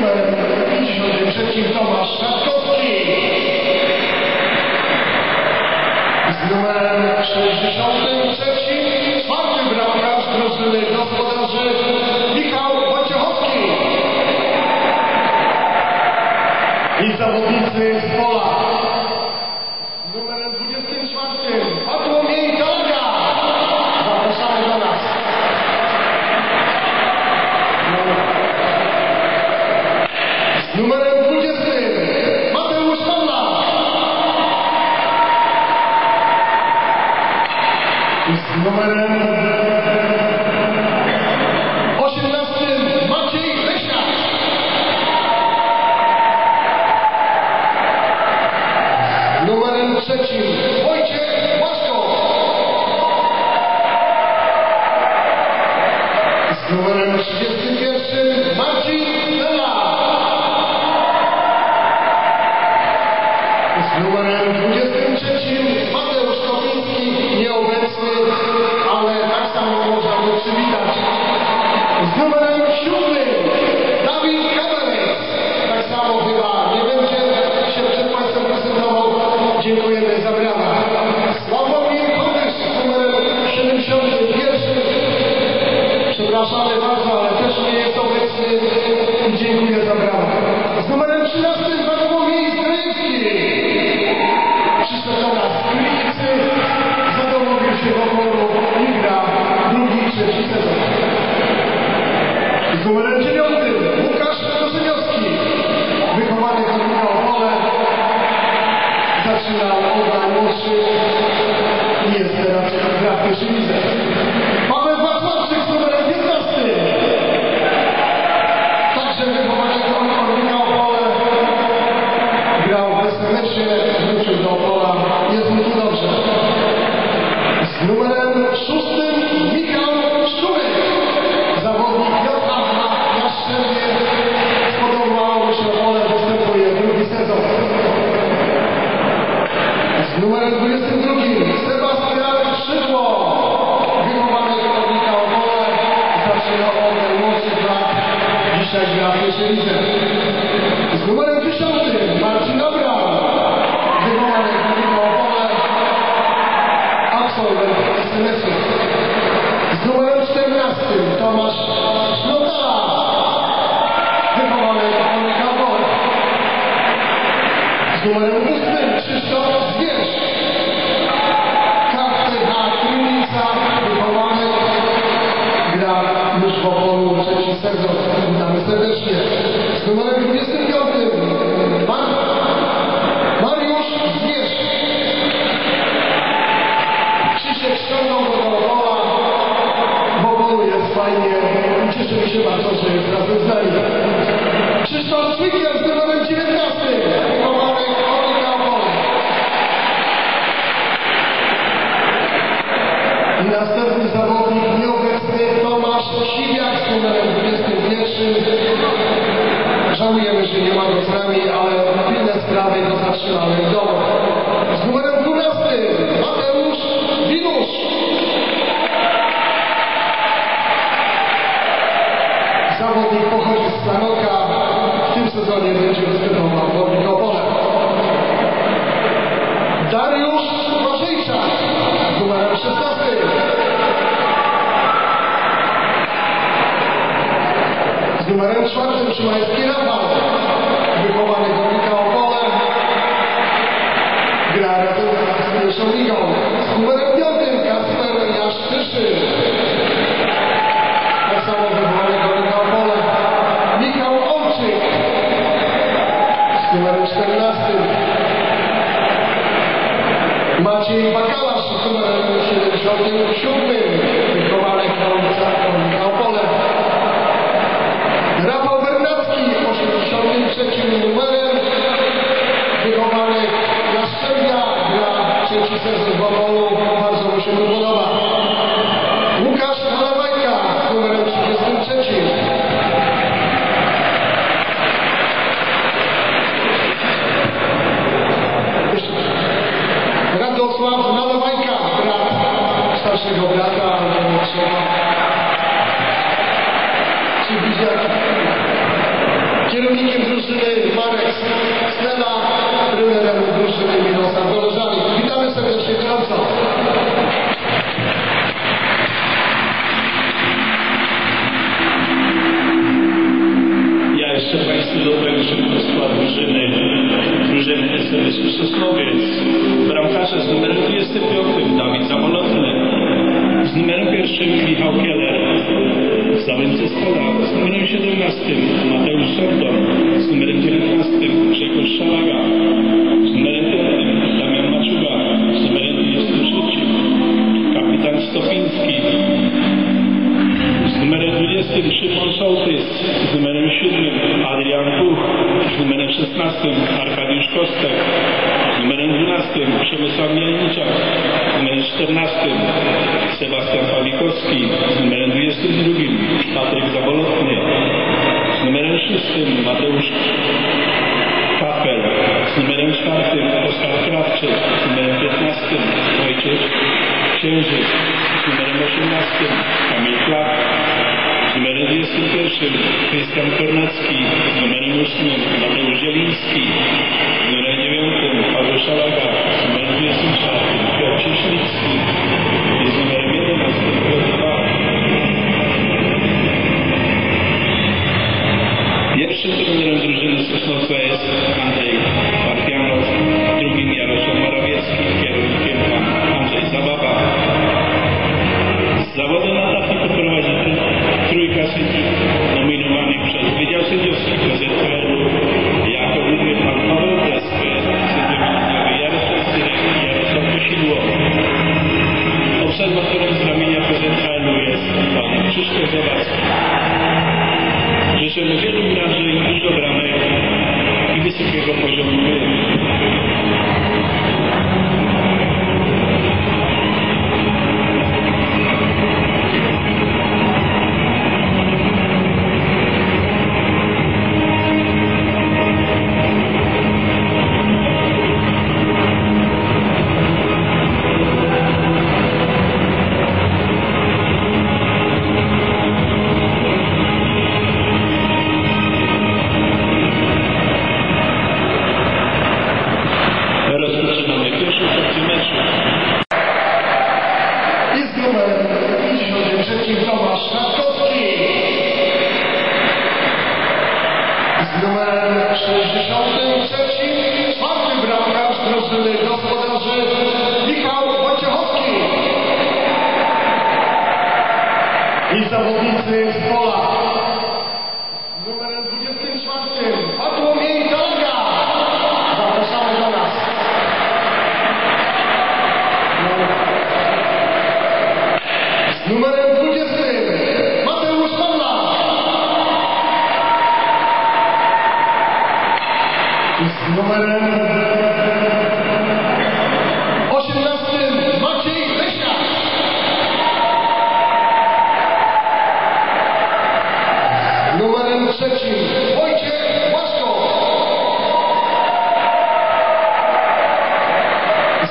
numer Tomasz która obra muszy jest teraz w grafie numerem 22 Sebastian Szydło. Wychowany kierownika oboje, zaczyna od młodszych lat, dzisiaj gra w Z numerem 10 Marcin Dobra. Wychowany oboje, absolwent SMS-u. Z numerem 14 Tomasz Szlotara. Wychowany kierownika oboje. Z numerem 8 Krzysztof Zwier. z tego witamy serdecznie. Doskonałego skrzyżowanie będzie wstydował w Opole. Dariusz Waszyńczak, numerem 16. Z numerem 4 Szymański Rafał, wychowany Dominika Opole, gra razem z Kasperem Szomigą. Z numerem 5 Kasper Jaszczyszyn. 14. Maciej Bakalarz pod numerem 77. Wychowanek Wałca na Opole. Rafał Bernacki 83. numerem. Wychowanek Jastrzębia dla trzeci sezon w Opolu. Bardzo mu się podoba. 20 Szymon Sołtys, z numerem 7 Adrian Puch, z numerem 16 Arkadiusz Kostek, z numerem 12 Przemysław Mielniczak, z numerem 14 Sebastian Pawlikowski, z numerem 22 Patryk Zawolotny, z numerem 6 Mateusz Kapel, z numerem 4 Oskar Krawczyk, z numerem 15 Wojciech Księżyc, z numerem 18 Kamil Klak, z numerem 21 Krystian Kornacki, z numerem 8 Mateusz Zieliński, z numerem 9 Paweł Szalaga, z numerem 24 Piotr Cieślicki i z numerem 11 Piotr Bach. Pierwszym trenerem drużyny Sosnowca jest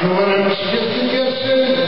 Z numerem 31 Marcin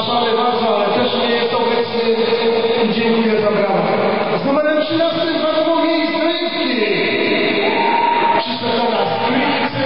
Przepraszamy bardzo, ale też nie jest obecny dziękuję za bramę. Z numerem 13 Bartłomiej Zdrojewski. Przyszedł do nas z Gliwicy,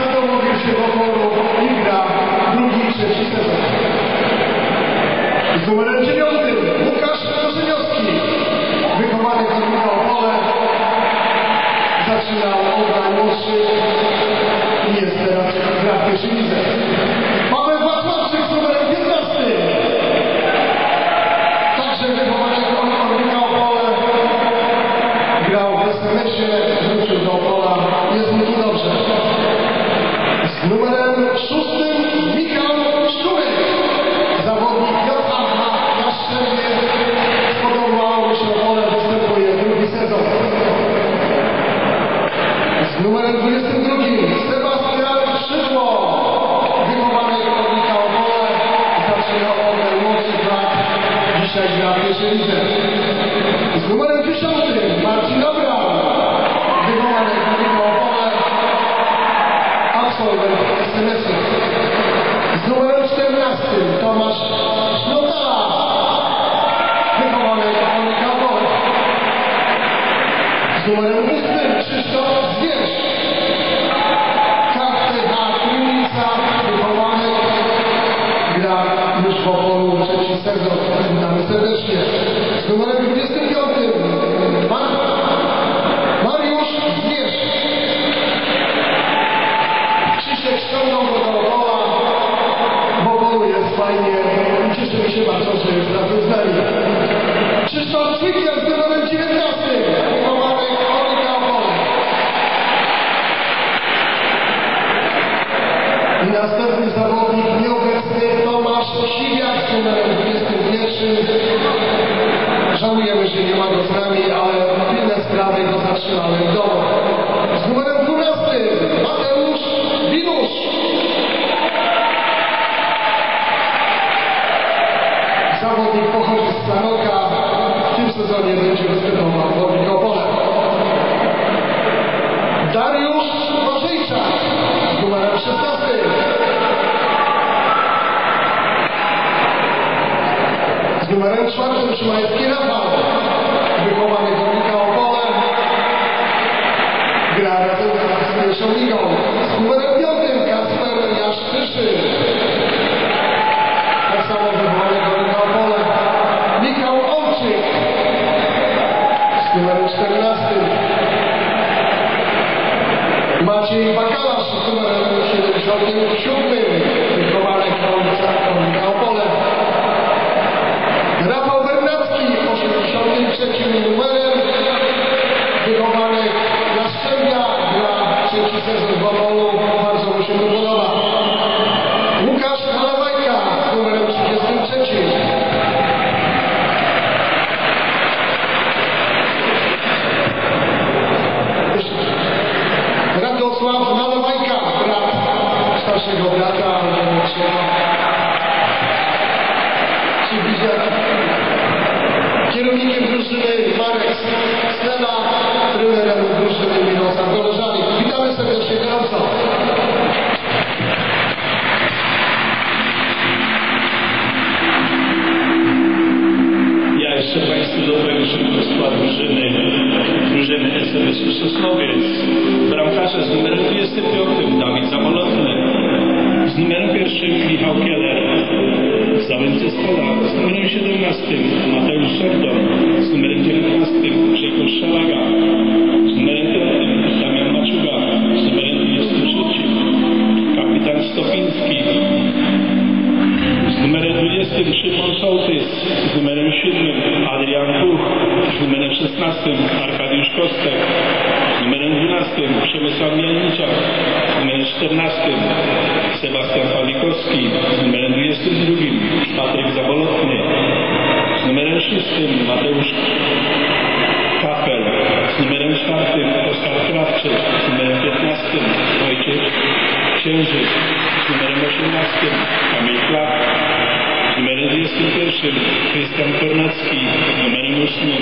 zadomowił się w Oporu i gra drugi i trzeci sezon. Z numerem 9 Łukasz Korzeniowski. Wychowany z Opole. Zaczynał od najmłodszy i jest teraz gra Dzisiaj I następny zawodnik nieobecny Tomasz Siwiak z numerem 21. Żałujemy, że nie ma go z nami, ale pilne sprawy go zatrzymały w domu. Z numerem 12 Mateusz Winusz. Zawodnik pochodzi z Sanoka. W tym sezonie będzie występował w Oligopole. Numerem czwartym Szymański Rafał, wychowany Dominika Opole, gra razem z pierwszą ligą. Z numerem piątym Kasper Jaszczyszy, tak samo wychowany Dominika Opole. Michał Olczyk z numerem czternastym. Maciej Bakalasz z numerem 77, wychowany Dominika Opole. Wychowany na Sosnowiec. Bramkarze z numerem 25 Dawid Zamolotny, z numerem pierwszym Michał Kieler, z Spola, z numerem 17 Mateusz Sordon, z numerem 19 Grzegorz Szalaga, 16 Arkadiusz Kostek, numerem 12 Przemysław Mielniczak, numerem 14 Sebastian Pawlikowski, numerem 22 Patryk Zabolotny, numerem 6 Mateusz Kapel, numerem 4 Oskar Krawczyk, numerem 15 Wojciech Księżyc, numerem 18 Kamil Klak, z numerem 21 Krystian Kornacki, numerem 8